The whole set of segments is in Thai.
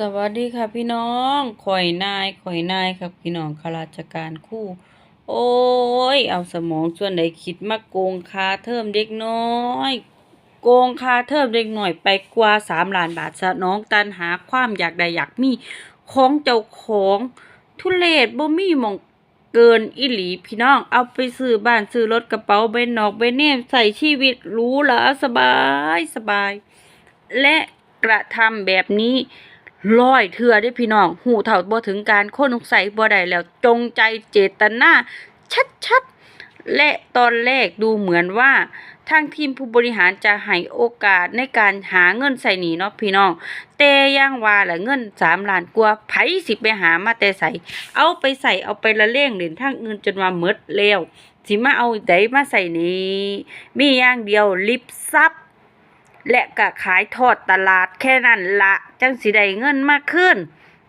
สวัสดีค่ะพี่น้องข่อยนายข่อยนายครับพี่น้องข้าราชการคู่ โอ้ย เอาสมองส่วนใดคิดมาโกงคาเทอมเด็กน้อย โกงคาเทอมเด็กหน่อยไปกว่าสามล้านบาทซะน้องตันหาความอยากใดอยากมีของเจ้าของทุเลศบ่มีหมองเกินอิหลีพี่น้องเอาไปซื้อบ้านซื้อรถกระเป๋าใบนอกใบเนมใส่ชีวิตรูหราสบายสบาย และกระทำแบบนี้ ร้อยเทื่อได้พี่น้องหูเท่าบ่ถึงการโคนสงสัยบ่ได้แล้วจงใจเจตนาชัดๆและตอนแรกดูเหมือนว่าทางทีมผู้บริหารจะให้โอกาสในการหาเงินใส่หนีเนาะพี่น้อง แต่อยังว่าแหละเงินสามล้านกว่าไผสิไปหามาแต่ใส่ เอาไปใส่เอาไปละเล่งเล่นทางอื่นจนว่าหมดแล้วสิมาเอาไดมาใส่นี้มีอย่างเดียวลิบซับ และก็ขายทอดตลาดแค่นั้นละจังสิได้เงินมากขึ้น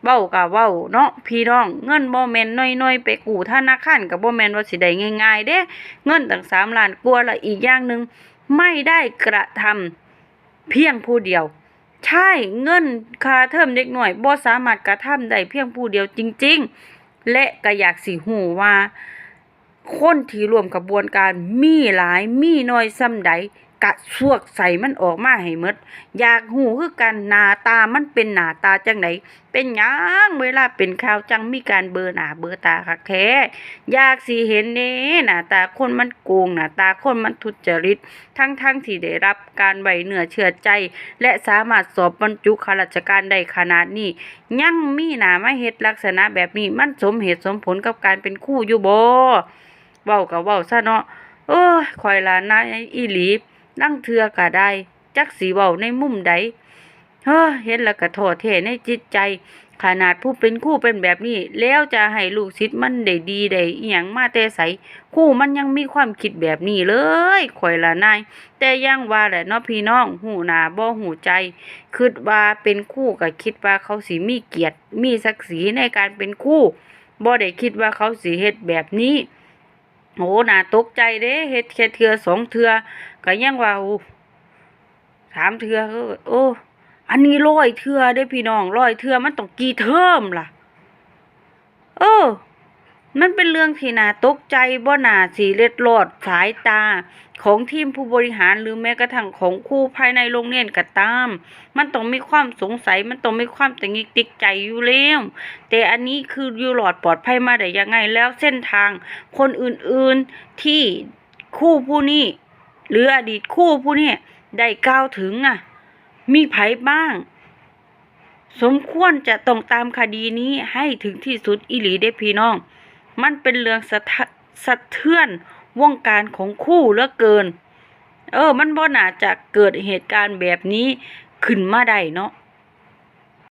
เว้าก็เว้าเนาะพี่น้องเงินบ่แมนน้อยๆ ไปกู้ธนาคารก็บ่แมนว่าสิได้ง่ายๆเด้เงินตั้ง3ล้านกว่าละอีกอย่างหนึงไม่ได้กระทำเพียงผู้เดียว ใช่เงินคาเทอมเด็กหน่อยบ่สามารถกระทำได้เพียงผู้เดียวจริง ๆ และก็อยากสิฮู้ว่า คนที่รวมกระบวนการมีหลายมีน้อยส่ำใด กะสวกใส่มันออกมาให้หมดอยากหูคือกันหน้าตามันเป็นหน้าตาจังไดเป็นหยังเวลาเป็นข่าวจังมีการเบลอหน้าเบลอตาคักแท้อยากสิเห็นเด้หน้าตาคนมันโกงหน้าตาคนมันทุจริต ทั้งๆที่ได้รับการไว้เนื้อเชื่อใจ และสามารถสอบบรรจุข้าราชการได้ขนาดนี้ ยังมีหน้ามาเฮ็ดลักษณะแบบนี้มันสมเหตุสมผลกับการเป็นคู่อยู่บ่เว้าก็เว้าซะเนาะเอ้ยข่อยล่ะนายอีหลี นั่งเทื่อก็ได้ จักสิเว้าในมุมใดเฮ้อเห็นแล้วก็ท้อแท้ในจิตใจ ขนาดผู้เป็นคู่เป็นแบบนี้ แล้วจะให้ลูกศิษย์มันได้ดีได้อีหยังมาแต่ไสคู่มันยังมีความคิดแบบนี้เลยข่อยละนาย แต่ยังว่าแหละเนาะพี่น้องหูหนาบ่หูใจคิดว่าเป็นคู่ก็คิดว่าเขาสิมีเกียรติ มีศักดิ์ศรีในการเป็นคู่บ่ได้คิดว่าเขาสิเฮ็ดแบบนี้โหน่าตกใจเด้เฮ็ดแค่เทื่อสองเทื่อ ก็ยังว่าโอ้สามเทือก็โอ้อันนี้ร้อยเทือเด้พี่น้องร้อยเทื่อมันต้องกี่เทอมล่ะ เออ มันเป็นเรื่องที่น่าตกใจบ่น่าสิเล็ดลอดสายตาของทีมผู้บริหารหรือแม้กระทั่งของครูภายในโรงเรียนก็ตาม มันต้องมีความสงสัย มันต้องมีความตังหิกติกใจอยู่แล้วแต่อันนี้คืออยู่หลอดปลอดภัยมาได้ยังไงแล้วเส้นทางคนอื่นๆที่คู่ผู้นี้ หรืออดีตคู่ผู้นี้ได้กล่าวถึงอะ มีไผบ้าง สมควรจะต้องตามคดีนี้ให้ถึงที่สุดอิหลีเด้พี่น้อง มันเป็นเรื่องสะทะสะเทือนวงการของคู่เหลือเกิน เออ มันบ่น่าจะเกิดเหตุการณ์แบบนี้ขึ้นมาได้เนาะ